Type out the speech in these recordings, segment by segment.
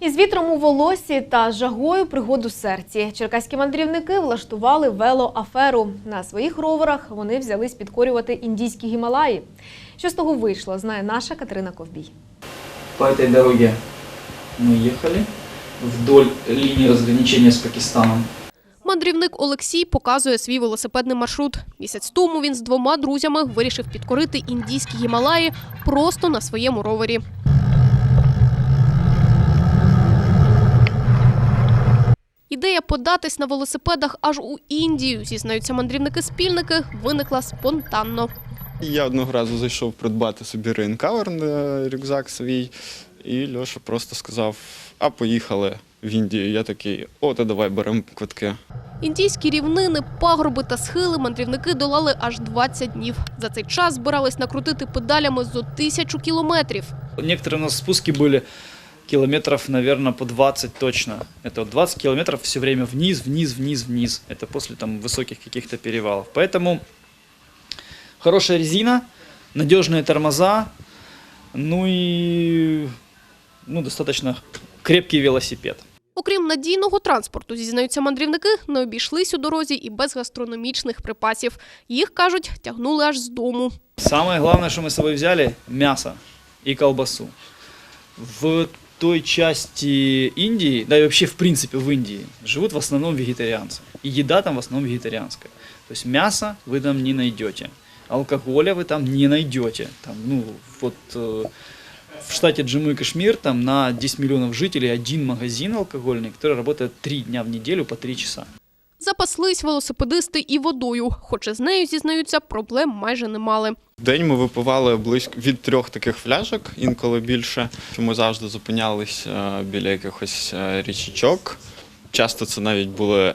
Із вітром у волосі та жагою пригоду серці черкаські мандрівники влаштували велоаферу. На своїх роверах вони взялись підкорювати індійські Гімалаї. Що з того вийшло, знає наша Катерина Ковбій. По этой дороге мы ехали вдоль линии разграничения с Пакистаном. Мандрівник Олексій показує свій велосипедний маршрут. Місяць тому він з двома друзями вирішив підкорити індійські Гімалаї просто на своєму ровері. Ідея податись на велосипедах аж у Індію, зізнаються мандрівники-спільники, виникла спонтанно. Я одного разу зайшов придбати собі рейнкавер на рюкзак свій, і Льоша просто сказав: а поїхали в Індію. Я такий, о, то давай беремо квитки. Індійські рівнини, пагорби та схили мандрівники долали аж 20 днів. За цей час збирались накрутити педалями зо тисячу кілометрів. Некоторые у нас спуски были километров, наверное, по 20 точно. Это вот 20 километров все время вниз, вниз, вниз, вниз. Это после там высоких каких-то перевалов. Поэтому хорошая резина, надежные тормоза, ну и ну, достаточно крепкий велосипед. Окрім надійного транспорту, зізнаються мандрівники, не обійшлись у дорозі і без гастрономічних припасів. Їх, кажуть, тягнули аж з дому. Самое главное, что мы с собой взяли, мясо и колбасу. В той части Индии, да и вообще в принципе в Индии, живут в основном вегетарианцы. И еда там в основном вегетарианская. То есть мяса вы там не найдете. Алкоголя вы там не найдете. Там, ну, вот э, в штате Джиму и Кашмир там на 10 миллионов жителей один магазин алкогольный, который работает 3 дня в неделю по 3 часа. Запаслись велосипедисти і водою, хоч з нею, зізнаються, проблем майже не мали. День ми випивали близько від трьох таких фляжок, інколи більше. Ми завжди зупинялись е, біля якихось е, річечок. Часто це навіть були.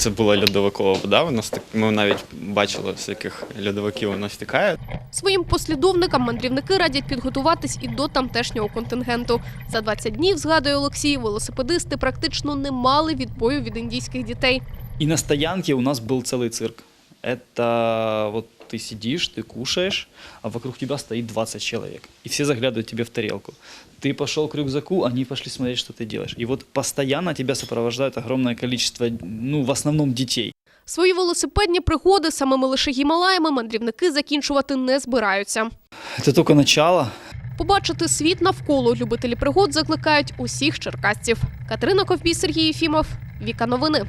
Це була льодовикова вода. Вона стик- Ми навіть бачили, з яких льодовиків вона стікає. Своїм послідовникам мандрівники радять підготуватись і до тамтешнього контингенту. За 20 днів, згадує Олексій, велосипедисти практично не мали відбою від індійських дітей. І на стоянці у нас був цілий цирк Это вот ты сидишь, ты кушаешь, а вокруг тебя стоит 20 человек. И все заглядывают тебе в тарелку. Ты пошел к рюкзаку, они пошли смотреть, что ты делаешь. И вот постоянно тебя сопровождает огромное количество, ну, в основном детей. Свої велосипедні пригоди самими лише Гімалаями мандрівники закінчувати не збираються. Это только начало. Побачити світ навколо любителі пригод закликають усіх черкасців. Катерина Ковбій, Сергій Єфімов, Віка Новини.